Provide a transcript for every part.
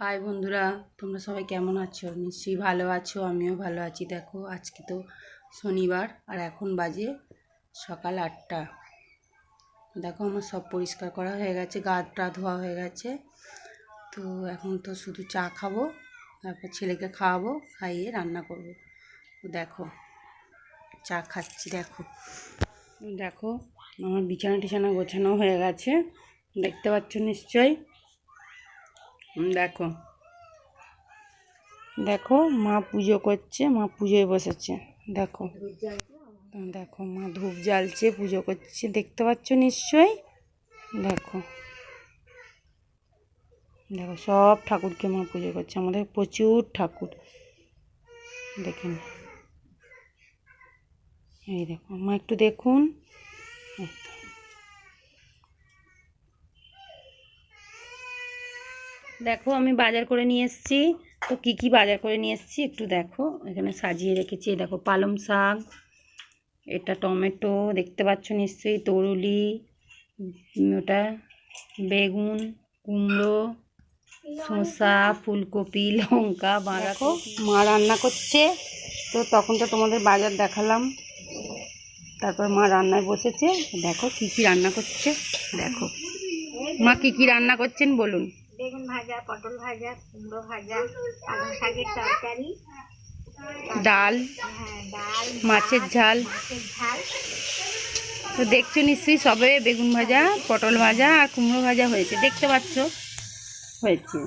High বন্ধুরা। তোমরা সবাই কেমন আছো? নিশ্চয়ই ভালো আছো, আমিও ভালো আছি। দেখো, আজকে তো শনিবার আর এখন বাজে সকাল আটটা। দেখো, আমার সব পরিষ্কার করা হয়ে গেছে, গা টা ধোয়া হয়ে গেছে। তো এখন তো শুধু চা খাব, তারপর ছেলেকে খাওয়াবো, খাইয়ে রান্না করব। দেখো, চা খাচ্ছি, দেখো। দেখো, আমার বিছানা টিছানা গোছানো হয়ে গেছে। দেখতে পাচ্ছ নিশ্চয়ই? দেখো। দেখো, মা পুজো করছে, মা পুজোয় বসেছে। দেখো। দেখো, মা ধূপ জ্বালছে, পুজো করছে। দেখতে পাচ্ছ নিশ্চয়ই? দেখো। দেখো, সব ঠাকুরকে মা পুজো করছে। আমাদের প্রচুর ঠাকুর। দেখেন এই দেখো, মা একটু দেখুন এই তো। দেখো, আমি বাজার করে নিয়ে এসেছি। তো কি কি বাজার করে নিয়ে এসেছি একটু দেখো। এখানে সাজিয়ে রেখেছি দেখো, পালং শাক, এটা টমেটো, দেখতে পাচ্ছ নিশ্চয়ই, তরুলি ওটা বেগুন, কুমড়ো, শসা, ফুলকপি, লঙ্কা, বাঁধাকপি। মা রান্না করছে। তো তখন তো তোমাদের বাজার দেখালাম। তারপর মা রান্নায় বসেছে। দেখো, কি কি রান্না করছে। দেখো। মা কি কি রান্না করছেন বলুন। বেগুন ভাজা পটল ভাজা কুমড়ো ভাজা পালং শাকের তরকারি ডাল হ্যাঁ ডাল মাছের ঝাল। মাছের ঝাল। তো দেখছ নিশ্চয়ই সবে বেগুন ভাজা পটল ভাজা আর কুমড়ো ভাজা হয়েছে। দেখতে পাচ্ছ? হয়েছে।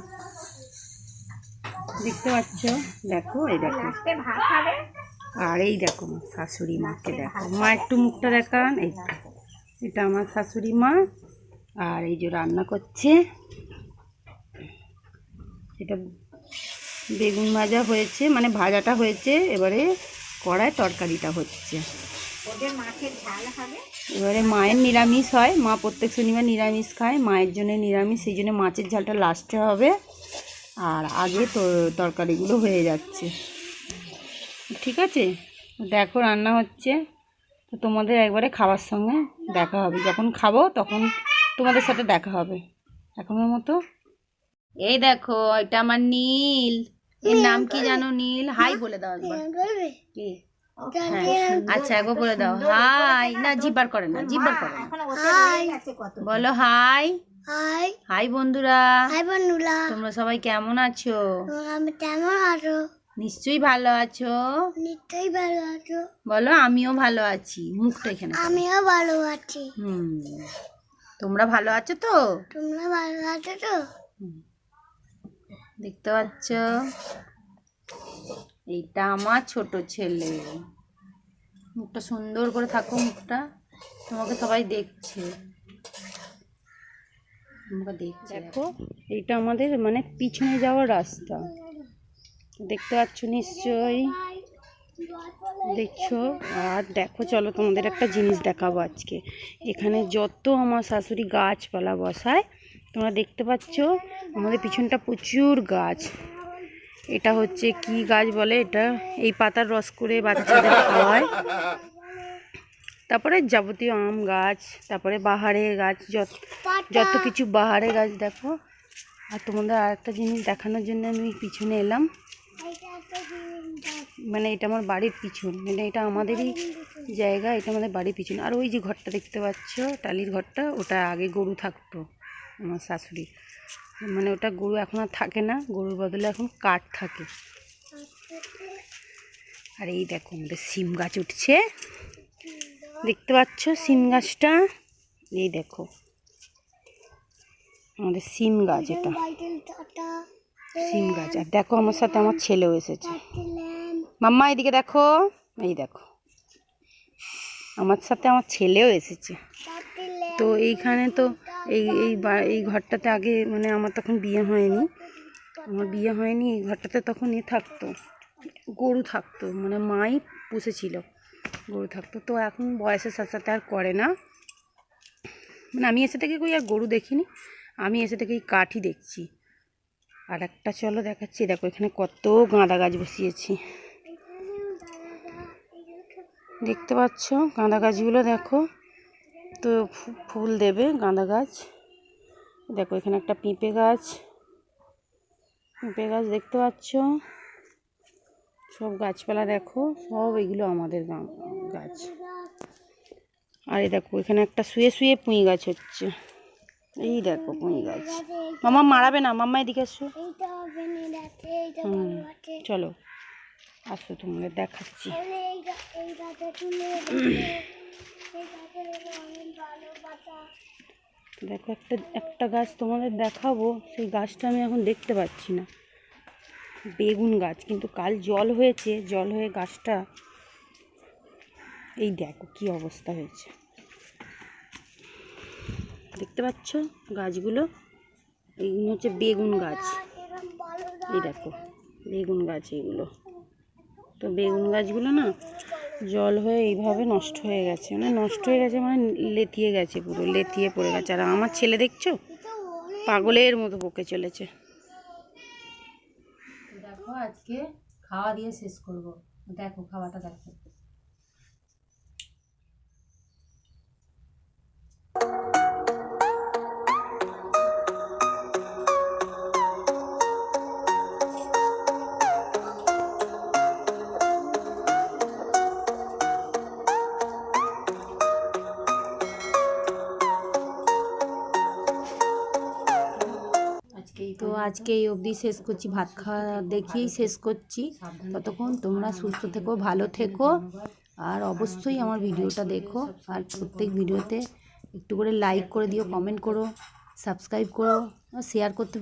দেখতে পাচ্ছ? দেখো এই দেখো। আর এই দেখো শাশুড়ি মাকে দেখো। মা একটু মুখটা দেখান। এই এটা আমার শাশুড়ি মা। আর এই যে রান্না করছে এটা বেগুন ভাজা হয়েছে মানে ভাজাটা হয়েছে এবারে কড়ায় তরকারিটা হচ্ছে। ওদের মাছের ঝাল হবে? এবারে মায়ের নিরামিষ হয় মা প্রত্যেক শনিবার নিরামিষ খায় মায়ের জন্য নিরামিষ সেই জন্য মাছের ঝালটা লাস্টে হবে। আর আগে তো তরকারিগুলো হয়ে যাচ্ছে। ঠিক আছে? দেখো রান্না হচ্ছে। তো তোমাদের একবারে খাবার সঙ্গে দেখা হবে। যখন খাব তখন তোমাদের সাথে দেখা হবে। এখনের মতো এই দেখো এটা আমার নীল। এর নাম কি জানো নীল? হাই বলে দাও একবার। কি? হ্যাঁ আচ্ছা একবার বলে দাও। হাই। না জিব্বার করে না জিব্বার করে বলো হাই। হাই। হাই বন্ধুরা। হাই বন্ধুরা। তোমরা সবাই কেমন আছো? আমি কেমন আছো? নিশ্চয়ই ভালো আছো। নিশ্চয়ই ভালো আছো। বলো আমিও ভালো আছি। মুখটা এখানে। আমিও ভালো আছি। হুম। তোমরা ভালো আছো তো? তোমরা ভালো আছো তো? দেখতে পাচ্ছ? এইটা আমার ছোট ছেলে। মুখটা সুন্দর করে থাকো মুখটা। তোমাকে সবাই দেখছে। দেখো। এইটা আমাদের মানে পিছনে যাওয়ার রাস্তা। দেখতে পাচ্ছ নিশ্চয়ই? দেখছ? আর দেখো চলো তোমাদের একটা জিনিস দেখাবো আজকে। এখানে যত আমার শাশুড়ি গাছপালা বসায় তোমরা দেখতে পাচ্ছ, আমাদের পিছনটা প্রচুর গাছ। এটা হচ্ছে কি গাছ বলে? এটা এই পাতার রস করে বাচ্চাদের খাওয়ায়। তারপরে যাবতীয় আম গাছ, তারপরে বাহারের গাছ, যত যত কিছু বাহারের গাছ দেখো। আর তোমাদের আর একটা জিনিস দেখানোর জন্য আমি পিছনে এলাম। মানে এটা আমার বাড়ির পিছন মানে এটা আমাদেরই জায়গা, এটা আমাদের বাড়ির পিছন। আর ওই যে ঘরটা দেখতে পাচ্ছ, টালির ঘরটা, ওটা আগে গরু থাকতো। আমার শাশুড়ি। মানে ওটা গরু এখন আর থাকে না, গরুর বদলে এখন কাঠ থাকে। আর এই দেখো আমাদের সিম গাছ উঠছে। দেখতে পাচ্ছ সিম গাছটা? এই দেখো। আমাদের সিম গাছ এটা। সিম গাছ। আর দেখো আমার সাথে আমার ছেলেও এসেছে। মাম্মা, এদিকে দেখো। এই দেখো। আমার সাথে আমার ছেলেও এসেছে। তো এইখানে তো এই এই এই ঘরটাতে আগে মানে আমার তখন বিয়ে হয়নি। আমার বিয়ে হয়নি, এই ঘরটাতে তখন এ থাকতো। গরু থাকতো মানে মাই পুষেছিল। গরু থাকতো। তো এখন বয়সের সাথে সাথে আর করে না। মানে আমি এসে থেকে কই আর গরু দেখিনি, আমি এসে থেকে এই কাঠই দেখছি। আর একটা চলো দেখাচ্ছি, দেখো এখানে কত গাঁদা গাছ বসিয়েছি। দেখতে পাচ্ছ গাঁদা গাছগুলো দেখো। তো ফুল দেবে গাঁদা গাছ। দেখো এখানে একটা পেঁপে গাছ। পেঁপে গাছ দেখতে পাচ্ছ? সব গাছপালা দেখো সব এগুলো আমাদের গাছ। আর এই দেখো এখানে একটা শুয়ে শুয়ে পুঁই গাছ হচ্ছে। এই দেখো পুঁই গাছ। মামা মারাবে না মাম্মা এদিকে আছে চলো। আসো তোমাদের দেখাচ্ছি। দেখো, একটা একটা গাছ তোমাদের দেখাবো। সেই গাছটা আমি এখন দেখতে পাচ্ছি না। বেগুন গাছ, কিন্তু কাল জল হয়েছে, জল হয়ে গাছটা এই দেখো কি অবস্থা হয়েছে। দেখতে পাচ্ছ গাছগুলো? এইগুলো হচ্ছে বেগুন গাছ। এই দেখো, বেগুন গাছ এইগুলো তো বেগুন গাছগুলো না জল হয়ে এইভাবে নষ্ট হয়ে গেছে। মানে নষ্ট হয়ে গেছে মানে লেতিয়ে গেছে পুরো, লেতিয়ে পড়ে গেছে। আর আমার ছেলে দেখছ? পাগলের মতো বকে চলেছে। দেখো আজকে খাওয়া দিয়ে শেষ করব। দেখো খাওয়াটা দেখো। আজকে এই অবধি শেষ করছি। ভাত খাওয়া দেখেই শেষ করছি। ততক্ষণ তোমরা সুস্থ থেকো, ভালো থেকো। আর অবশ্যই আমার ভিডিওটা দেখো। আর প্রত্যেক ভিডিওতে একটু করে লাইক করে দিও কমেন্ট করো সাবস্ক্রাইব করো শেয়ার করতে